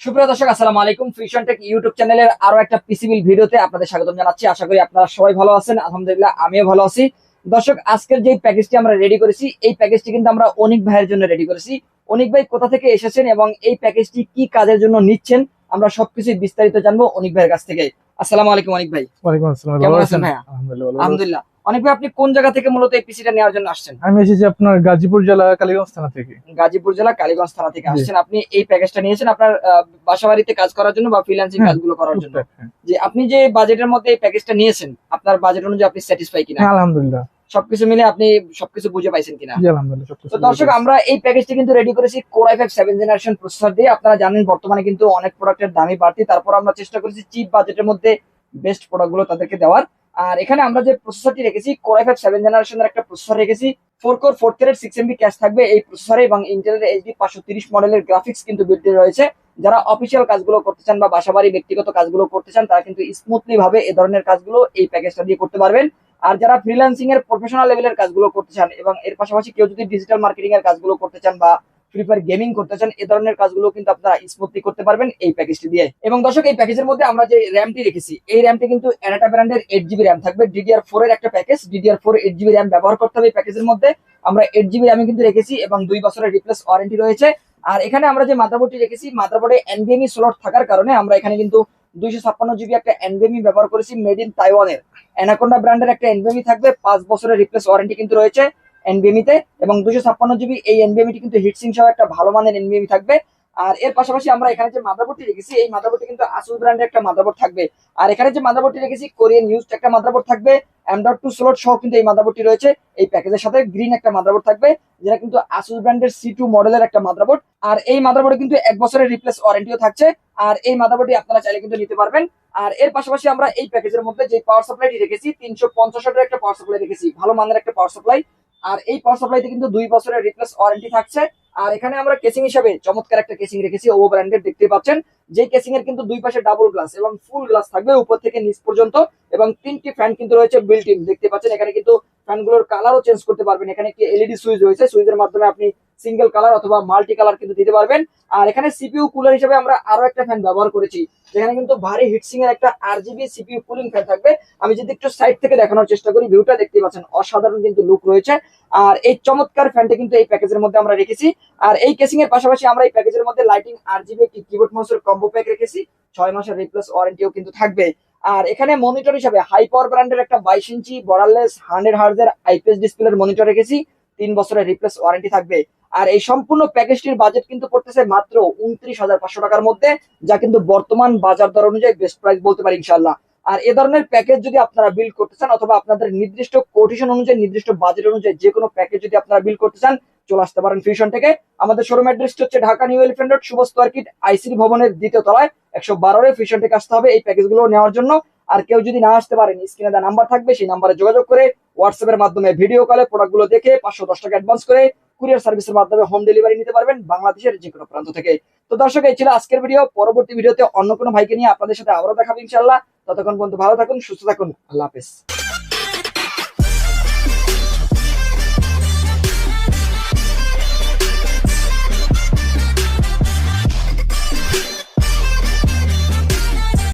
সুপ্রিয় দর্শক আসসালামু আলাইকুম। ফিউশন টেক ইউটিউব চ্যানেলের আরও একটা পিসিবিল ভিডিওতে আপনাদের স্বাগতম জানাচ্ছি। আশা করি আপনারা সবাই ভালো আছেন। আলহামদুলিল্লাহ আমিও ভালো আছি। দর্শক আজকের যে প্যাকেজটি আমরা রেডি করেছি এই প্যাকেজটি কিন্তু আমরা অনেক ভাইয়ের জন্য রেডি করেছি। অনিক ভাই কোথা থেকে এসেছেন এবং এই প্যাকেজটি কি কাজের জন্য নিচ্ছেন আমরা সবকিছু বিস্তারিত জানব অনিক ভাইয়ের কাছ থেকে। আসসালামু আলাইকুম অনেক ভাই। ওয়ালাইকুম আসসালাম কেমন আছেন? আছেন ভাইয়া? আলহামদুলিল্লাহ আলহামদুলিল্লাহ। অনিক আপনি কোন জায়গা থেকে মূলত এই পিসিটা নেওয়ার জন্য আসছেন? আমি এসেছি আপনার গাজীপুর জেলা কালীগঞ্জ থানা থেকে। গাজীপুর জেলা কালীগঞ্জ থানা থেকে আসছেন। আপনি এই প্যাকেজটা নিয়েছেন আপনার বাসা বাড়িতে কাজ করার জন্য বা ফ্রিল্যান্সিং কাজগুলো করার জন্য। হ্যাঁ। যে আপনি যে বাজেটের মধ্যে এই প্যাকেজটা নিয়েছেন আপনার বাজেট অনুযায়ী আপনি স্যাটিসফাই কিনা? হ্যাঁ আলহামদুলিল্লাহ। সবকিছু মিলে আপনি সবকিছু বুঝে পাইছেন কিনা? তো দর্শক আমরা এই প্যাকেজটি কিন্তু রেডি করেছি core i five seven generation processor দিয়ে। আপনারা জানেন বর্তমানে কিন্তু অনেক প্রোডাক্টের দামই বাড়তি। তারপর আমরা চেষ্টা করেছি চিপ বাজেটের মধ্যে বেস্ট প্রোডাক্টগুলো তাদেরকে দেওয়ার। আর এখানে আমরা যে প্রসেসরটি রেখেছি কোরাই ফাইভ সেভেন জেনারেশনের একটা প্রসেসর রেখেছি। Four core four thread six MB cache থাকবে এই প্রসেসরে এবং ইন্টেলের এইচডি পাঁচশো তিরিশ মডেলের গ্রাফিক্স কিন্তু বিল্ট রয়েছে। যারা অফিসিয়াল কাজগুলো করতে চান বা বাসাবাড়ি ব্যক্তিগত কাজগুলো করতে চান, তারা কিন্তু স্মুথলি ভাবে এ ধরনের কাজগুলো এই প্যাকেজটা দিয়ে করতে পারবেন। আর যারা ফ্রিল্যান্সিং এর প্রফেশনাল লেভেলের কাজগুলো করতে চান এবং এর পাশাপাশি কেউ যদি ডিজিটাল মার্কেটিং এর কাজগুলো করতে চান বা ফ্রি ফায়ার গেমিং করতে চান, এ ধরনের কাজগুলো কিন্তু আপনারা স্মুথলি করতে পারবেন এই প্যাকেজটি দিয়ে। এবং দর্শক, এই প্যাকেজের মধ্যে আমরা যে র্যামটি রেখেছি, এই র্যামটি কিন্তু এনাটা ব্র্যান্ডের এইট জিবি র্যাম থাকবে। ডিডিআর ফোর এর একটা package DDR four eight GB RAM ব্যবহার করতে হবে এই প্যাকেজের মধ্যে। আমরা এইট জিবি র্যামে কিন্তু রেখেছি এবং দুই বছরের রিপ্লেস ওয়ারেন্টি রয়েছে। আর এখানে আমরা যে মাদারবোর্ডটি রেখেছি মাদারবোর্ডে এনবিএমই স্লট থাকার কারণে আমরা এখানে কিন্তু দুইশো ছাপ্পান্ন জিবি একটা এনবিএমই ব্যবহার করেছি মেড ইন তাইওয়ানের অ্যানাকোন্ডা ব্র্যান্ডের একটা এনবিএমই থাকবে, পাঁচ বছরের রিপ্লেস ওয়ারেন্টি কিন্তু রয়েছে। এনবিএমই তে এবং দুশো ছাপ্পান্ন জিবি এই এনবিএমইটি কিন্তু হিটসিং সহ একটা ভালো মানের এনবিএমই থাকবে। আর এর পাশাপাশি আমরা এখানে যে মাদারবোর্ডটি রেখেছি, এই মাদারবোর্ডটি কিন্তু আসুস ব্র্যান্ডের একটা মাদারবোর্ড থাকবে। আর এখানে যে মাদারবোর্ডটি রেখেছি কোরিয়ান ইউজ একটা মাদারবোর্ড থাকবে। ডট টু স্লট সহ কিন্তু এই মাদারবোর্ডটি রয়েছে। এই প্যাকেজের সাথে গ্রিন একটা মাদারবোর্ড থাকবে, যেটা কিন্তু আসুস ব্র্যান্ডের সি টু মডেলের একটা মাদারবোর্ড আর এই মাদারবোর্ডে কিন্তু এক বছরের রিপ্লেস ওয়ারেন্টিও থাকছে। আর এই মাদারবোর্ডটি আপনারা চাইলে কিন্তু নিতে পারবেন। আর এর পাশাপাশি আমরা এই প্যাকেজের মধ্যে যে পাওয়ার সাপ্লাইটি রেখেছি, তিনশো পঞ্চাশ একটা পাওয়ার সাপ্লাই রেখেছি, ভালো মানের একটা পাওয়ার সাপ্লাই আর এই পাওয়ার সাপ্লাইতে কিন্তু দুই বছরের রিপ্লেস ওয়ারেন্টি থাকছে। আর এখানে আমরা কেসিং হিসাবে চমৎকার একটা কেসিং রেখেছি ওভো ব্র্যান্ডের দেখতে পাচ্ছেন। যে কেসিং এর কিন্তু দুই পাশে ডাবল গ্লাস এবং ফুল গ্লাস থাকবে উপর থেকে নিচ পর্যন্ত এবং তিনটি ফ্যান কিন্তু রয়েছে বিল্ট ইন দেখতে পাচ্ছেন, এখানে কিন্তু ফ্যানগুলোর কালারও চেঞ্জ করতে পারবেন। এখানে একটি এলইডি সুইচ রয়েছে সুইচের মাধ্যমে আপনি সিঙ্গেল কালার অথবা মাল্টি কালার কিন্তু দিতে পারবেন। আর এখানে সিপিউ কুলার হিসেবে আমরা আরও একটা ফ্যান ব্যবহার করেছি, যেখানে কিন্তু ভারী হিটসিং এর একটা আরজিবি সিপিইউ কুলিং ফ্যান থাকবে। আমি যদি একটু সাইড থেকে দেখানোর চেষ্টা করি ভিউটা দেখতে পাচ্ছেন, অসাধারণ কিন্তু লুক রয়েছে। আর এই চমৎকার ফ্যানটা কিন্তু এই প্যাকেজের মধ্যে আমরা রেখেছি। আর এই কেসিং এর পাশাপাশি আমরা এই প্যাকেজের মধ্যে লাইটিং আরজিবি একটি কিবোর্ড মাউসের কম্বো প্যাক রেখেছি। ছয় মাসের রিপ্লেস ওয়ারেন্টিও কিন্তু থাকবে। আর এখানে মনিটর হিসাবে হাই পাওয়ার ব্র্যান্ডের একটা বাইশ ইঞ্চি বর্ডারলেস হান্ড্রেড হার্জের আইপিএস ডিসপ্লের মনিটর রেখেছি। তিন বছরের রিপ্লেস ওয়ারেন্টি থাকবে। আর এই সম্পূর্ণ প্যাকেজটির বাজেট কিন্তু পড়তেছে মাত্র উনত্রিশ হাজার পাঁচশো টাকার মধ্যে, যা কিন্তু বর্তমান বাজার দর অনুযায়ী বেস্ট প্রাইস বলতে পারি ইনশাল্লাহ আর এ ধরনের প্যাকেজ যদি আপনারা বিল করতে চান অথবা আপনাদের নির্দিষ্ট কোটেশন অনুযায়ী, নির্দিষ্ট বাজেট অনুযায়ী যে কোনো প্যাকেজ যদি আপনারা বিল করতে চান, চলে আসতে পারেন ফিউশন থেকে। আমাদের শোরুম অ্যাড্রেসটি হচ্ছে Dhaka new elephant road Shubho market ICD ভবনের দ্বিতীয় তলায়, একশো বারোরে ফিউশন থেকে আসতে হবে এই প্যাকেজগুলো নেওয়ার জন্য। আর কেউ যদি না আসতে পারেন, স্ক্রিনে দেওয়া নাম্বার থাকবে, সেই নাম্বারে যোগাযোগ করে হোয়াটসঅ্যাপের মাধ্যমে ভিডিও কলে প্রোডাক্টগুলো দেখে পাঁচশো দশ টাকা অ্যাডভান্স করে কুরিয়ার সার্ভিসের মাধ্যমে হোম ডেলিভারি নিতে পারবেন বাংলাদেশের যে কোনো প্রান্ত থেকে। তো দর্শক, এই ছিল আজকের ভিডিও। পরবর্তী ভিডিওতে অন্য কোনো ভাইকে নিয়ে আপনাদের সাথে আবারও দেখাবো ইনশাল্লাহ ততক্ষণ পর্যন্ত ভালো থাকুন, সুস্থ থাকুন। আল্লাহ হাফেজ।